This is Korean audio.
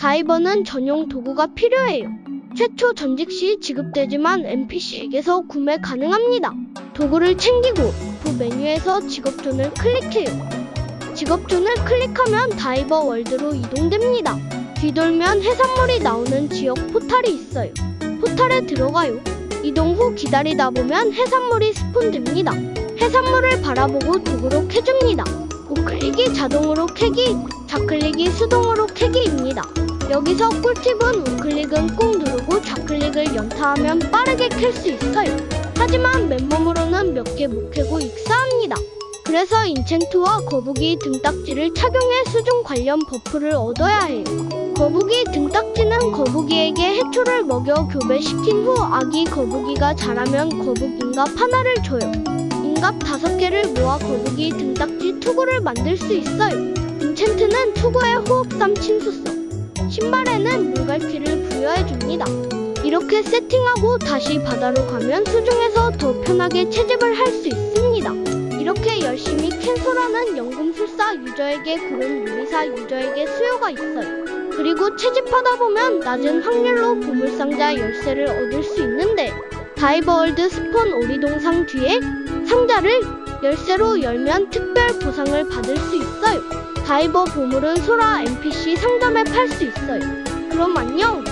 다이버는 전용 도구가 필요해요. 최초 전직 시 지급되지만 NPC에게서 구매 가능합니다. 도구를 챙기고 부 메뉴에서 직업존을 클릭해요. 직업존을 클릭하면 다이버 월드로 이동됩니다. 뒤돌면 해산물이 나오는 지역 포탈이 있어요. 포탈에 들어가요. 이동 후 기다리다 보면 해산물이 스폰됩니다. 해산물을 바라보고 도구로 캐줍니다. 우클릭이 자동으로 캐기, 좌클릭이 수동으로 캐기입니다. 여기서 꿀팁은 우클릭은 꾹 누르고 좌클릭을 연타하면 빠르게 캘 수 있어요. 하지만 맨몸으로는 몇 개 못 캐고 익사합니다. 그래서 인챈트와 거북이 등딱지를 착용해 수중 관련 버프를 얻어야 해요. 거북이 등딱지는 거북이에게 해초를 먹여 교배시킨 후 아기 거북이가 자라면 거북인갑 하나를 줘요. 인갑 다섯 개를 모아 거북이 등딱지 투구를 만들 수 있어요. 인챈트는 투구의 호흡삼 침수성, 신발에는 물갈퀴를 부여해줍니다. 이렇게 세팅하고 다시 바다로 가면 수중에서 더 편하게 채집을 할 수 있습니다. 이렇게 열심히 캔소라는 연금술사 유저에게 그런 요리사 유저에게 수요가 있어요. 그리고 채집하다 보면 낮은 확률로 보물상자 열쇠를 얻을 수 있는데 다이버월드 스폰 오리동상 뒤에 상자를 열쇠로 열면 특별 보상을 받을 수 있어요. 다이버 보물은 소라 NPC 상점에 팔 수 있어요. 그럼 안녕!